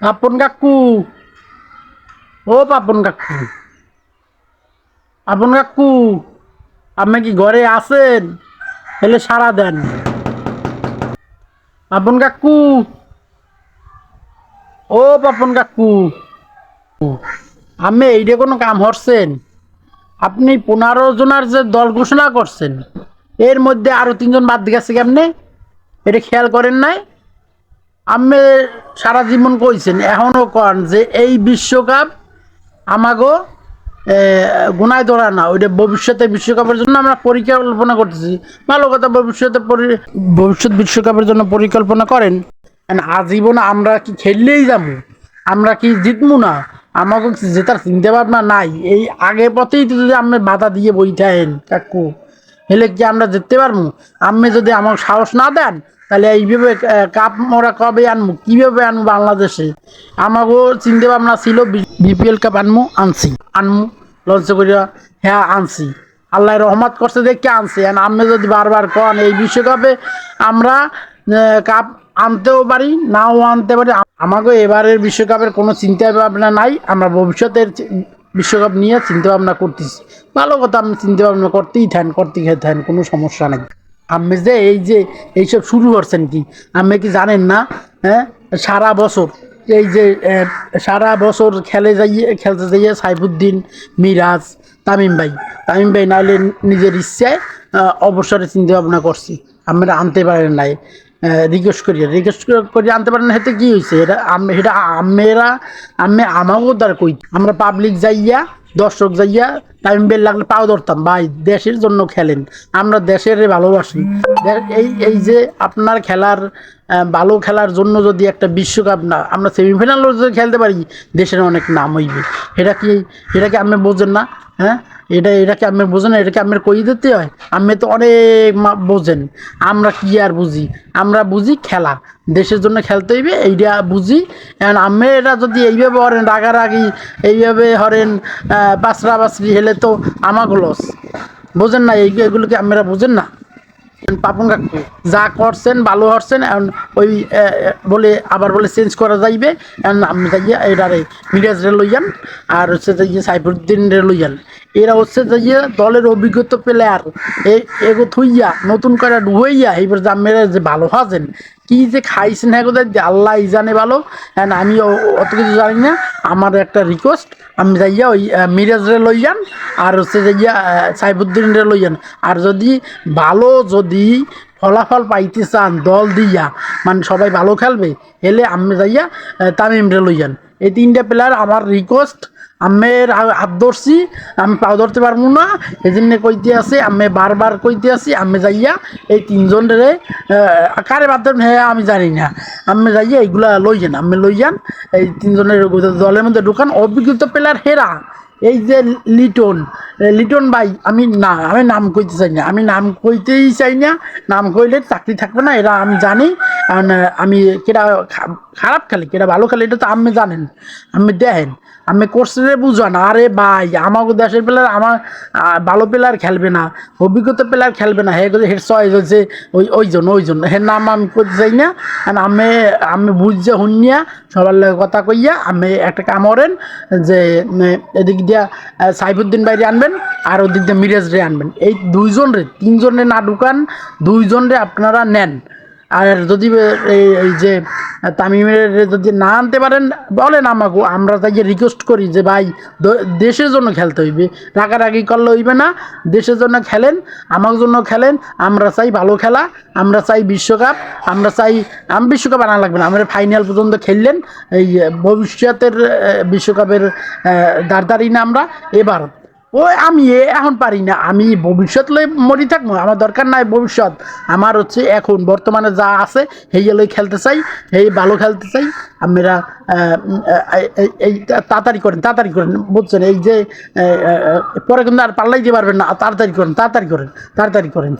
পাপন কাকু ও পাপন কাকু পাপন কাকু আপনি কি ঘরে আছেন তাহলে সারা দেন পাপন কাকু ও পাপন কাকু আমি এইটা কোনো কাম হরছেন আপনি পনেরো জনের যে দল ঘোষণা করছেন এর মধ্যে আরও তিনজন বাদ গেছে কেমনে এটা খেয়াল করেন নাই আমি সারা জীবন কইছেন এখনও কন যে এই বিশ্বকাপ আমাগো গুনায় ধরা না, ওইটা ভবিষ্যতে বিশ্বকাপের জন্য আমরা পরিকল্পনা করতেছি। ভালো কথা, ভবিষ্যতে ভবিষ্যৎ বিশ্বকাপের জন্য পরিকল্পনা করেন। আজীবন আমরা কি খেললেই যাব আমরা কি জিতবো না? আমাকে জেতার চিন্তা ভাবনা নাই? এই আগে পথেই তো যদি আমি বাধা দিয়ে বইটাইন কাকু, হেলে কি আমরা জিততে পারব আমি যদি আমাকে সাহস না দেন তাহলে এইভাবে কাপ মোরা কবে আনব কীভাবে আনব বাংলাদেশে? আমাকেও চিন্তা ভাবনা ছিল বিপিএল কাপ আনমু, আনছি। আনমু লঞ্চ করিয়া হ্যাঁ আনছি। আল্লাহ রহমত করছে দেখে আনছি। আর আমি যদি বারবার কন এই বিশ্বকাপে আমরা কাপ আনতেও পারি, নাও আনতে পারি। আমাকে এবারের বিশ্বকাপের কোনো চিন্তা ভাবনা নাই। আমরা ভবিষ্যতের বিশ্বকাপ নিয়ে চিন্তা ভাবনা করতেছি। ভালো কথা, আপনি চিন্তা ভাবনা করতেই থাকেন, করতেই খেয়ে থাকেন, কোনো সমস্যা নেই। আপনি যে এই যে এইসব শুরু করছেন কি? আপনি কি জানেন না? হ্যাঁ? সারা বছর এই যে সারা বছর খেলে যাইয়ে, খেলতে যাইয়ে সাইফুদ্দিন, মিরাজ, তামিম ভাই। তামিম ভাই নাহলে নিজের ইচ্ছায় অবসরে চিন্তা ভাবনা করছি। আমরা আনতে পারেন নাই। রিকোয়েস্ট করি রিকোয়েস্ট করে আনতে পারেন হেতে কি হয়েছে এটা এটা আমেরা, আমি আমাকেও দ্বারা কই আমরা পাবলিক যাইয়া, দর্শক যাইয়া টাইম বেল লাগলে পাও ধরতাম। ভাই, দেশের জন্য খেলেন। আমরা দেশের ভালোবাসি। এই এই যে আপনার খেলার ভালো খেলার জন্য যদি একটা বিশ্বকাপ না, আমরা সেমিফাইনালও যদি খেলতে পারি, দেশের অনেক নাম হইবে। এটা কি এটা কি আপনি বোঝেন না? হ্যাঁ? এটা, এটাকে আপনি বোঝেন এটাকে আপনার কই দিতে হয়? আপনি তো অনেক বোঝেন। আমরা কি আর বুঝি? আমরা বুঝি খেলা। দেশের জন্য খেলতে হইবে, এইটা বুঝি। এখন আমি এটা যদি এইভাবে হরেন, রাগারাগি, এইভাবে হরেন পাঁচরা পাঁচরি হেলে তো আমাকে লস। বোঝেন না, এই এগুলোকে আপনারা বোঝেন না? পাপন কাকু, যা করছেন, ভালো হরছেন, এখন ওই বলে, আবার বলে চেঞ্জ করা যাইবে। এখন আপনি যাইয়া এটারে মিরাজ রে লইয়ান আর হচ্ছে সাইফুদ্দিন রে লইয়ান এরা হচ্ছে যাইয়ে দলের অভিজ্ঞতা প্লেয়ার এগো থুইয়া নতুন করে ডুবইয়া এইবার জামেরা যে ভালো হাজেন। কি যে খাইছেন হ্যাঁ কোথায় আল্লাহ জানে ভালো। হ্যাঁ আমি অত কিছু জানি না। আমার একটা রিকোয়েস্ট আমি যাইয়া ওই আহ, মিরাজ রে লইয়ান আর হচ্ছে যাইয়া আহ, সাইফুদ্দিন রে লইয়ান আর যদি ভালো যদি ফলাফল পাইতে চান দল দিয়া মানে সবাই ভালো খেলবে এলে আমি যাইয়া আহ, তামিম রে লইয়ান এই তিনটা প্লেয়ার আমার রিকোয়েস্ট আমের হাত ধরছি আমি পাও ধরতে পারব না। এই জন্য কইতে আছে আমি বারবার কইতে আছি আমি যাইয়া এই তিনজন রে আহ, কারে বাদ দেবেন হ্যাঁ আমি জানি না। আমি যাইয়া এইগুলা লই যান আমি লই যান এই তিনজনের দলের মধ্যে ঢুকান। অভিজ্ঞতা প্লেয়ার হেরা এই যে লিটন লিটন ভাই আমি না আমি নাম কইতে চাই না আমি নাম কইতেই চাই না নাম কইলে চাকরি থাকবে না এরা আমি জানি। আহ, আমি কেটা খারাপ খেলে কেটা ভালো খেলে এটা তো আপনি জানেন আমি দেখেন আমি কোর্সে বুঝান আরে ভাই আমাকে দেশের প্লেয়ার আমার ভালো প্লেয়ার খেলবে না অভিজ্ঞতা প্লেয়ার খেলবে না হে হের চয়েস হচ্ছে ওই ওই জন্য ওই জন্য হের নাম আমি করতে চাই না আমি আমি বুঝছে শুনিয়া সবার কথা কইয়া আমি একটা কাম করেন যে এদিক দিয়া সাইফুদ্দিন বাইরে আনবেন আর ওদিক দিয়ে মিরাজ রে আনবেন এই দুইজন রে তিনজন না ঢুকান দুইজন রে আপনারা নেন। আর যদি এই যে, তামিমের যদি না আনতে পারেন, বলেন আমাকে, আমরা তাই রিকোয়েস্ট করি যে, ভাই দেশের জন্য খেলতে হইবে। রাগারাগি করলে হইবে না, দেশের জন্য খেলেন, আমার জন্য খেলেন, আমরা চাই ভালো খেলা, আমরা চাই বিশ্বকাপ, আমরা চাই, আমি বিশ্বকাপ আনা লাগবে না, আমরা ফাইনাল পর্যন্ত খেললেন, এই ভবিষ্যতের বিশ্বকাপের দাঁড়দারি না আমরা এবার ওই আমি এখন পারি না, আমি ভবিষ্যৎ লই মরি থাকব, আমার দরকার নাই ভবিষ্যৎ। আমার হচ্ছে এখন বর্তমানে যা আছে সেই লই খেলতে চাই হেই ভালো খেলতে চাই। আমরা এই- তাড়াতাড়ি করেন তাড়াতাড়ি করেন, বুঝছেন? এই যে পরে কিন্তু আর পাল্লাই দিতে পারবেন না, তাড়াতাড়ি করেন তাড়াতাড়ি করেন তাড়াতাড়ি করেন।